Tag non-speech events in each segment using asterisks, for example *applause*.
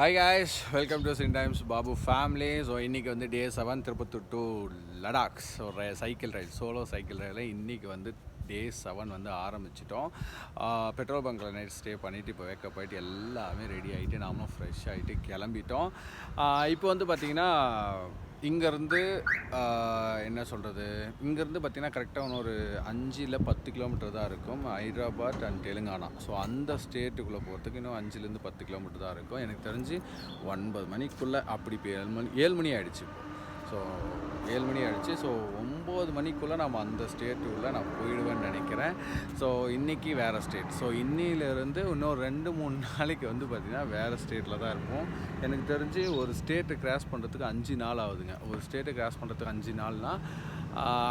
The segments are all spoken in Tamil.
Hi guys welcome to Sin Times Babu family so இன்றைக்கி வந்து day seven Tirupattur to Ladakh so cycle ride solo cycle ரைடில் இன்றைக்கி வந்து டே செவன் வந்து ஆரம்பிச்சிட்டோம். பெட்ரோல் பங்க்கில் நைட் ஸ்டே பண்ணிவிட்டு இப்போ வேக்கப் ஆகிட்டு எல்லாமே ரெடி ஆகிட்டு நாமளும் ஃப்ரெஷ் ஆகிட்டு கிளம்பிட்டோம். இப்போ வந்து பார்த்திங்கன்னா இங்கேருந்து என்ன சொல்கிறது இங்கேருந்து பார்த்திங்கன்னா கரெக்டாக ஒரு அஞ்சு இல்லை பத்து கிலோமீட்டர் தான் இருக்கும். ஹைதராபாத் அண்ட் தெலுங்கானா. ஸோ அந்த ஸ்டேட்டுக்குள்ளே போகிறதுக்கு இன்னும் அஞ்சுலேருந்து பத்து கிலோமீட்டர் தான் இருக்கும். எனக்கு தெரிஞ்சு ஒன்பது மணிக்குள்ளே அப்படி இப்போ ஏழு மணி ஏழு மணி ஆகிடுச்சு இப்போ. ஸோ ஏழு மணி ஆகிடுச்சு ஸோ ஒம்பது மணிக்குள்ளே நம்ம அந்த ஸ்டேட்டுக்குள்ளே நான் போயிடுவேன்னு நினைக்கிறேன். ஸோ இன்றைக்கி வேறு ஸ்டேட் ஸோ இன்னிலேருந்து இன்னும் ரெண்டு மூணு நாளைக்கு வந்து பார்த்திங்கன்னா வேறு ஸ்டேட்டில் தான் இருப்போம். எனக்கு தெரிஞ்சு ஒரு ஸ்டேட்டை கிராஸ் பண்ணுறதுக்கு அஞ்சு நாள் ஆகுதுங்க. ஒரு ஸ்டேட்டை கிராஸ் பண்ணுறதுக்கு அஞ்சு நாள்னால்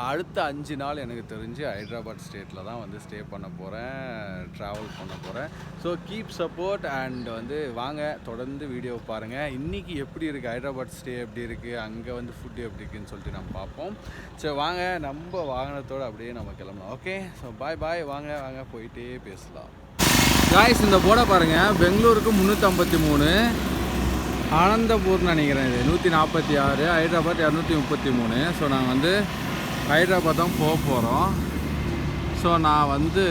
அடுத்த அஞ்சு நாள் எனக்கு தெரிஞ்சு ஹைதராபாத் ஸ்டேட்டில் தான் வந்து ஸ்டே பண்ண போகிறேன் ட்ராவல் பண்ண போகிறேன் ஸோ கீப் சப்போர்ட் அண்ட் வந்து வாங்க தொடர்ந்து வீடியோ பாருங்கள் இன்றைக்கி எப்படி இருக்குது ஹைதராபாத் ஸ்டே எப்படி இருக்குது அங்கே வந்து ஃபுட்டு எப்படி இருக்குன்னு சொல்லிட்டு நம்ம பார்ப்போம். ஸோ வாங்க நம்ம வாகனத்தோடு அப்படியே நம்ம கிளம்பலாம். ஓகே ஸோ பாய் பாய் வாங்க வாங்க போயிட்டே பேசலாம். காய்ஸ் இந்த போட பாருங்கள் பெங்களூருக்கு முந்நூற்றம்பத்தி மூணு ஆனந்தபூர்னு நினைக்கிறேன் இது. நூற்றி நாற்பத்தி ஆறு ஹைதராபாத் இரநூத்தி முப்பத்தி மூணு ஸோ நாங்கள் வந்து ஹைதராபாத் தான் போக போகிறோம் ஸோ நான் வந்து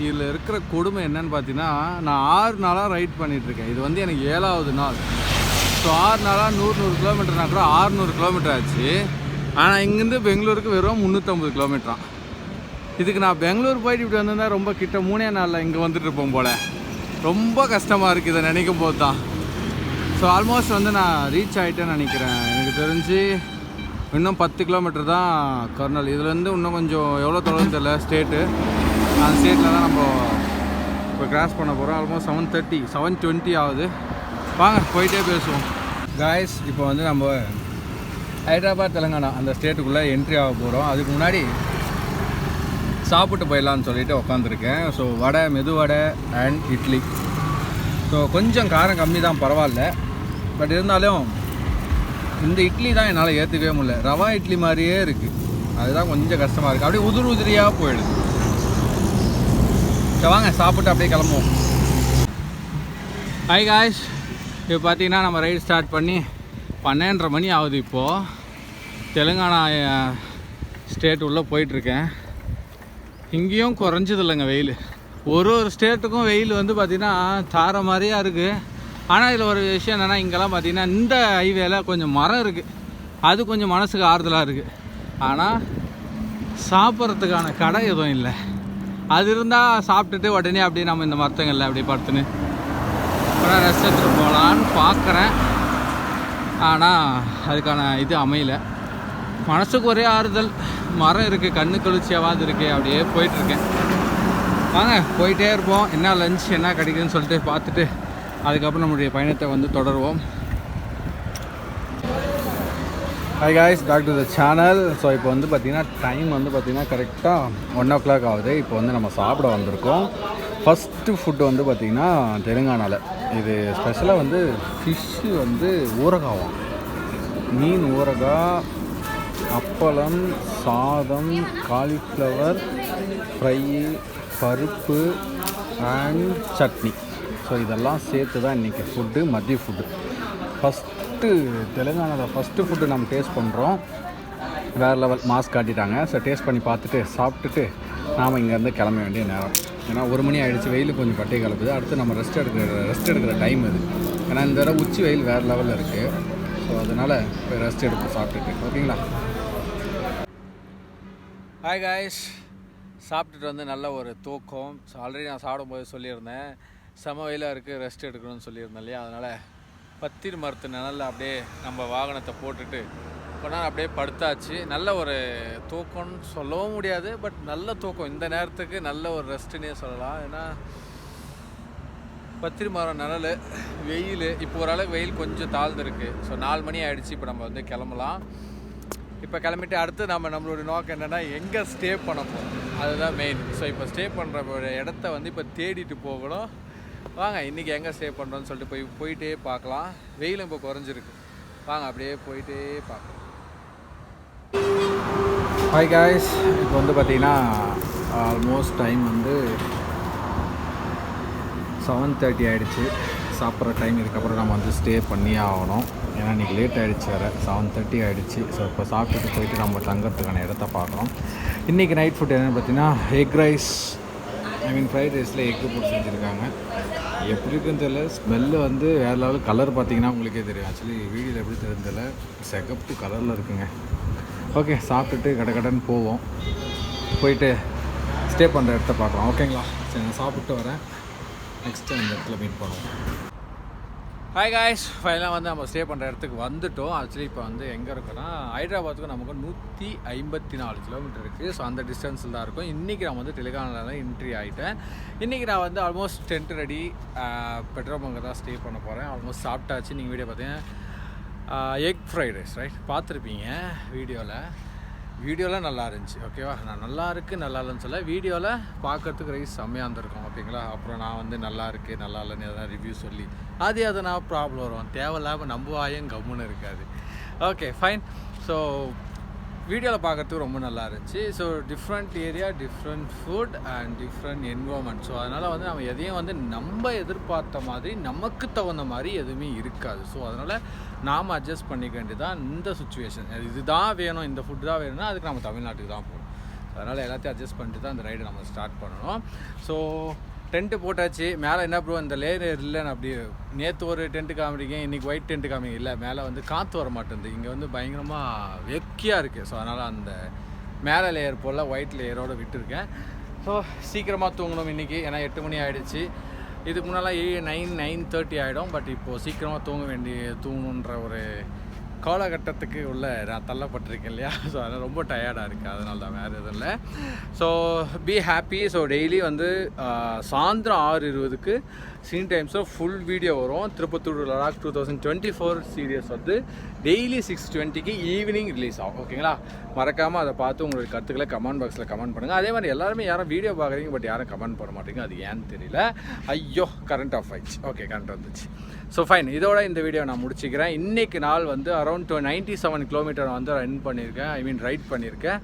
இதில் இருக்கிற கொடுமை என்னன்னு பார்த்தீங்கன்னா நான் ஆறு நாளாக ரைட் பண்ணிகிட்ருக்கேன் இது வந்து எனக்கு ஏழாவது நாள். ஸோ ஆறு நாளாக நூறு நூறு கிலோமீட்டர்னா கூட ஆறுநூறு கிலோமீட்டர் ஆச்சு. ஆனால் இங்கேருந்து பெங்களூருக்கு வெறும் முந்நூற்றம்பது கிலோமீட்டரான் இதுக்கு நான் பெங்களூர் போயிட்டு இப்படி வந்திருந்தா ரொம்ப கிட்ட மூணே நாளில் இங்கே வந்துட்டு இருப்போம் போல். ரொம்ப கஷ்டமாக இருக்குது இதை நினைக்கும் போது தான் ஸோ ஆல்மோஸ்ட் வந்து நான் ரீச் ஆகிட்டேன்னு நினைக்கிறேன். எனக்கு தெரிஞ்சு இன்னும் பத்து கிலோமீட்டர் தான் கர்னல். இதுலேருந்து இன்னும் கொஞ்சம் எவ்வளோ தொலைவு தெரியல ஸ்டேட்டு அந்த ஸ்டேட்டில் தான் நம்ம இப்போ கிராஸ் பண்ண போகிறோம் almost seven thirty seven twenty ஆகுது. வாங்க போயிட்டே பேசுவோம். காய்ஸ் இப்போ வந்து நம்ம ஹைதராபாத் தெலுங்கானா அந்த ஸ்டேட்டுக்குள்ளே என்ட்ரி ஆக போகிறோம் அதுக்கு முன்னாடி சாப்பிட்டு போயிடலான்னு சொல்லிட்டு உட்காந்துருக்கேன் ஸோ வடை மெது வடை அண்ட் இட்லி. ஸோ கொஞ்சம் காரம் கம்மி தான் பரவாயில்ல. பட் இருந்தாலும் இந்த இட்லி தான் என்னால் ஏற்றுக்கவே முடியல. ரவா இட்லி மாதிரியே இருக்குது அதுதான் கொஞ்சம் கஷ்டமாக இருக்குது அப்படியே உதிரி உதிரியாக போயிடுது. சரி வாங்க சாப்பிட்டு அப்படியே கிளம்புவோம். ஹாய் காய்ஸ் இப்போ பார்த்தீங்கன்னா நம்ம ரைடு ஸ்டார்ட் பண்ணி பன்னெண்டரை மணி ஆகுது இப்போது தெலுங்கானா ஸ்டேட் உள்ளே போயிட்டுருக்கேன். இங்கேயும் குறைஞ்சது இல்லைங்க வெயில். ஒரு ஒரு ஸ்டேட்டுக்கும் வெயில் வந்து பார்த்திங்கன்னா தார மாதிரியாக இருக்குது ஆனால் இதில் ஒரு விஷயம் என்னென்னா இங்கெல்லாம் பார்த்திங்கன்னா இந்த ஹைவேல கொஞ்சம் மரம் இருக்குது அது கொஞ்சம் மனசுக்கு ஆறுதலாக இருக்குது ஆனால் சாப்பிட்றதுக்கான கடை எதுவும் இல்லை. அது இருந்தால் சாப்பிட்டுட்டு உடனே அப்படியே நம்ம இந்த மரத்தங்களில் அப்படியே படுத்துன்னு அப்புறம் ரெஸ்ட் எடுத்துகிட்டு போகலான்னு பார்க்குறேன் ஆனால் அதுக்கான இது அமையல. மனசுக்கு ஒரே ஆறுதல் மரம் இருக்குது கண்ணு குளிர்ச்சியாவது இருக்குது அப்படியே போயிட்டுருக்கேன் வாங்க போயிட்டே இருப்போம். என்ன லஞ்ச் என்ன கிடைக்குதுன்னு சொல்லிட்டு பார்த்துட்டு அதுக்கப்புறம் நம்மளுடைய பயணத்தை வந்து தொடருவோம். Hi guys back to the channel so இப்போ வந்து பார்த்திங்கன்னா டைம் வந்து பார்த்திங்கன்னா கரெக்டாக ஒன் ஓ கிளாக் ஆகுது. இப்போ வந்து நம்ம சாப்பிட வந்திருக்கோம். ஃபஸ்ட்டு ஃபுட்டு வந்து பார்த்திங்கன்னா தெலுங்கானாவில் இது ஸ்பெஷலாக வந்து ஃபிஷ்ஷு வந்து ஊறகாவாம் மீன் ஊறகாய் அப்பளம் சாதம் காலிஃப்ளவர் ஃப்ரை பருப்பு அண்ட் சட்னி. ஸோ இதெல்லாம் சேர்த்து தான் இன்றைக்கி ஃபுட்டு மதிய ஃபுட்டு ஃபஸ்ட்டு தெலுங்கானாவில் ஃபஸ்ட்டு ஃபுட்டு நம்ம டேஸ்ட் பண்ணுறோம் வேறு லெவல் மாஸ்க் காட்டிட்டாங்க. ஸோ டேஸ்ட் பண்ணி பார்த்துட்டு சாப்பிட்டுட்டு நாம் இங்கேருந்து கிளம்ப வேண்டிய நேரம். ஏன்னா ஒரு மணி ஆகிடுச்சு வெயில் கொஞ்சம் பட்டை கலப்புது அடுத்து நம்ம ரெஸ்ட் எடுக்கிற ரெஸ்ட் எடுக்கிற டைம் இது. ஏன்னா இந்த தடவை உச்சி வெயில் வேறு லெவலில் இருக்குது ஸோ அதனால் போய் ரெஸ்ட் எடுத்து சாப்பிட்டுட்டு. ஓகேங்களா? ஹாய் காய்ஸ் சாப்பிட்டுட்டு வந்து நல்ல ஒரு தூக்கம். ஸோ ஆல்ரெடி நான் சாப்பிடும்போது சொல்லியிருந்தேன். செம வெயிலாக இருக்குது ரெஸ்ட் எடுக்கணும்னு சொல்லியிருந்தோம் இல்லையா? அதனால் பத்திரி மரத்து நிழலில் அப்படியே நம்ம வாகனத்தை போட்டுட்டு கொஞ்ச நேரம் அப்படியே படுத்தாச்சு. நல்ல ஒரு தூக்கம்னு சொல்லவும் முடியாது பட் நல்ல தூக்கம். இந்த நேரத்துக்கு நல்ல ஒரு ரெஸ்ட்டுன்னே சொல்லலாம். ஏன்னா பத்திரி மரம் நிழல் வெயில். இப்போ ஓரளவுக்கு வெயில் கொஞ்சம் தாழ்ந்துருக்கு. ஸோ நாலு மணி ஆகிடுச்சு இப்போ நம்ம வந்து கிளம்பலாம். இப்போ கிளம்பிட்டு அடுத்து நம்ம நம்மளோட நோக்கம் என்னென்னா எங்கே ஸ்டே பண்ண போகிறோம் அதுதான் மெயின் ஸோ இப்போ ஸ்டே பண்ணுற இடத்த வந்து இப்போ தேடிட்டு போகணும். வாங்க இன்றைக்கி எங்கே ஸ்டே பண்ணுறோன்னு சொல்லிட்டு போய் போயிட்டே பார்க்கலாம். வெயிலும் இப்போ குறைஞ்சிருக்கு. வாங்க அப்படியே போயிட்டே பார்க்கலாம். ஹாய் காய்ஸ் இப்போ வந்து பார்த்தீங்கன்னா ஆல்மோஸ்ட் டைம் வந்து செவன் தேர்ட்டி ஆகிடுச்சு சாப்பிட்ற டைம் இதுக்கப்புறம் நம்ம வந்து ஸ்டே பண்ணியே ஆகணும். ஏன்னா இன்றைக்கி லேட் ஆகிடுச்சு வேறு. செவன் தேர்ட்டி ஆகிடுச்சு ஸோ இப்போ சாப்பிட்டுட்டு போயிட்டு நம்ம தங்கறதுக்கான இடத்த பார்க்குறோம் இன்றைக்கி நைட் ஃபுட் என்னென்னு பார்த்தீங்கன்னா egg rice I mean fried ரைஸில் எக்கு போட்டு செஞ்சுருக்காங்க. எப்படி இருக்குன்னு தெரியல. ஸ்மெல்லு வந்து வேறு லெவல் கலர் பார்த்தீங்கன்னா உங்களுக்கே தெரியும். ஆக்சுவலி வீடியோவில் எப்படி தெரிஞ்சதில்ல செகப்பு கலரில் இருக்குங்க. ஓகே சாப்பிட்டுட்டு கடை கடைன்னு போவோம். போயிட்டு ஸ்டே பண்ணுற இடத்த பார்க்கலாம். ஓகேங்களா சரி நான் சாப்பிட்டு வரேன். நெக்ஸ்ட்டு அந்த இடத்துல மீட் பண்ணுவோம். ஹாய் காய்ஸ் ஃபைனலாக வந்து நம்ம ஸ்டே பண்ணுற இடத்துக்கு வந்துட்டோம். ஆக்சுவலி இப்போ வந்து எங்கே இருக்கோன்னா ஹைதராபாத்துக்கு நமக்கு நூற்றி ஐம்பத்தி நாலு கிலோமீட்டர் இருக்குது ஸோ அந்த டிஸ்டன்ஸில் தான் இருக்கும். இன்றைக்கி நான் வந்து தெலுங்கானாவில் என்ட்ரி ஆகிட்டேன் இன்றைக்கி நான் வந்து almost tent ready petrol bunk தான் ஸ்டே பண்ண போகிறேன் ஆல்மோஸ்ட் சாப்பிட்டாச்சு. நீங்கள் வீடியோ பார்த்தீங்கன்னா எக் ஃப்ரைட் ரைஸ் ரைட் பார்த்துருப்பீங்க வீடியோவில் வீடியோவில் நல்லா இருந்துச்சு ஓகேவா நான் நல்லா இருக்குது நல்லா இல்லைன்னு சொல்ல வீடியோவில் பார்க்கறதுக்கு ரைஸ் செம்மையாக இருந்திருக்கும் ஓகேங்களா அப்புறம் நான் வந்து நல்லா இருக்குது நல்லா இல்லைன்னு எதனா ரிவ்யூ சொல்லி அது எதனா ப்ராப்ளம் வரும். தேவையில்லாமல் நம்புவாயும் கம்முன்னு இருக்காது. ஓகே ஃபைன் ஸோ வீடியோவில் பார்க்கறதுக்கு ரொம்ப நல்லா இருந்துச்சு. So different area different food and different environment so அதனால் வந்து நம்ம எதையும் வந்து நம்ம எதிர்பார்த்த மாதிரி நமக்கு தகுந்த மாதிரி எதுவுமே இருக்காது. ஸோ அதனால் நாம் அட்ஜஸ்ட் பண்ணிக்க வேண்டியதான் இந்த சுச்சுவேஷன் இதுதான் வேணும் இந்த ஃபுட் தான் வேணும்னா அதுக்கு நம்ம தமிழ்நாட்டுக்கு தான் போகணும். அதனால் எல்லாத்தையும் அட்ஜஸ்ட் பண்ணிட்டு தான் அந்த ரைடு நம்ம ஸ்டார்ட் பண்ணணும். ஸோ டென்ட்டு போட்டாச்சு. மேலே என்ன ப்ரோ இந்த லேயர் இல்லைன்னு அப்படி நேற்று ஒரு டென்ட்டு காமிடிங்க இன்றைக்கி ஒயிட் டென்ட்டு காமிங்க இல்லை மேலே வந்து காற்று வர மாட்டேங்குது. இங்கே வந்து பயங்கரமாக வெக்கியாக இருக்குது ஸோ அதனால் அந்த மேலே லேயர் போல் ஒயிட் லேயரோடு விட்டுருக்கேன். ஸோ சீக்கிரமாக தூங்கணும் இன்றைக்கி ஏன்னா எட்டு மணி ஆகிடுச்சு இதுக்கு முன்னால் ஏ நைன் நைன் தேர்ட்டி ஆகிடும் பட் இப்போது சீக்கிரமாக தூங்க வேண்டிய தூங்கணுன்ற ஒரு காலகட்டத்துக்கு உள்ள நான் தள்ளப்பட்டிருக்கேன் இல்லையா? *laughs* ஸோ அதனால் ரொம்ப டயர்டாக இருக்குது அதனால தான் வேறு எதுவும் இல்லை. So be happy so daily வந்து சாயந்தரம் ஆறு இருபதுக்கு சீன் டைம்ஸோ ஃபுல் வீடியோ வரும். Tirupattur Ladakh two thousand twenty four series வந்து டெய்லி சிக்ஸ் டுவெண்ட்டிக்கு ஈவினிங் ரிலீஸ் ஆகும். ஓகேங்களா மறக்காமல் அதை பார்த்து உங்களுடைய கருத்துக்களை கமெண்ட் பாக்ஸில் கமெண்ட் பண்ணுங்கள் அதே மாதிரி எல்லாருமே யாரும் வீடியோ பார்க்குறீங்க பட் யாரும் கமெண்ட் பண்ண மாட்டீங்க. அது ஏன்னு தெரியல. ஐயோ கரண்ட் ஆஃப் ஆயிடுச்சு. ஓகே கரண்ட் வந்துச்சு. ஸோ ஃபைன் இதோட இந்த வீடியோ நான் முடிச்சுக்கிறேன். இன்றைக்கு நாள் வந்து around two ninety seven kilometre வந்து ரன் பண்ணியிருக்கேன். ஐ மீன் ரைட் பண்ணியிருக்கேன்.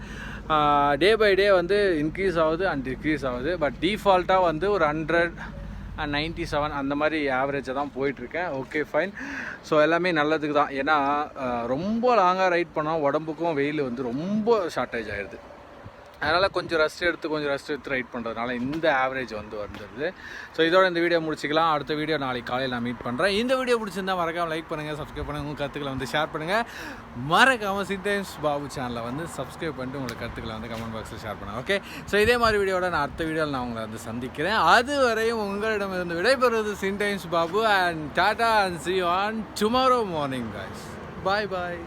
டே பை டே வந்து இன்க்ரீஸ் ஆகுது அண்ட் டிக்ரீஸ் ஆகுது. பட் டிஃபால்ட்டாக வந்து ஒரு ஹண்ட்ரட் அண்ட் நைன்ட்டி செவன் அந்த மாதிரி ஆவரேஜாக தான் போயிட்டுருக்கேன். ஓகே ஃபைன் ஸோ எல்லாமே நல்லதுக்கு தான். ஏன்னா ரொம்ப லாங்காக ரைட் பண்ணால் உடம்புக்கும் வெயில் வந்து ரொம்ப ஷார்ட்டேஜ் ஆகிடுது அதனால் கொஞ்சம் ரெஸ்ட் எடுத்து கொஞ்சம் ரெஸ்ட் எடுத்து ரைட் பண்ணுறதுனால இந்த ஆவரேஜ் வந்து வந்துடுது ஸோ இதோட இந்த வீடியோ முடிச்சிக்கலாம். அடுத்த வீடியோ நாளைக்கு காலையில் நான் மீட் பண்ணுறேன் இந்த வீடியோ பிடிச்சிருந்தா மறக்காமல் லைக் பண்ணுங்கள் சப்ஸ்கிரைப் பண்ணுங்கள் உங்கள் கருத்துக்களை வந்து ஷேர் பண்ணுங்கள் மறக்காமல் சின்டைம்ஸ் பாபு சேனலை வந்து சப்ஸ்கிரைப் பண்ணிட்டு உங்களுக்கு கருத்துக்களை வந்து கமெண்ட் பாக்ஸில் ஷேர் பண்ணுங்கள் ஓகே ஸோ இதே மாதிரி வீடியோட நான் அடுத்த வீடியோவில் நான் உங்களை வந்து சந்திக்கிறேன். அதுவரையும் உங்களிடமிருந்து விடைபெறுவது Sin Times Babu and tata and see on tomorrow morning guys bye bye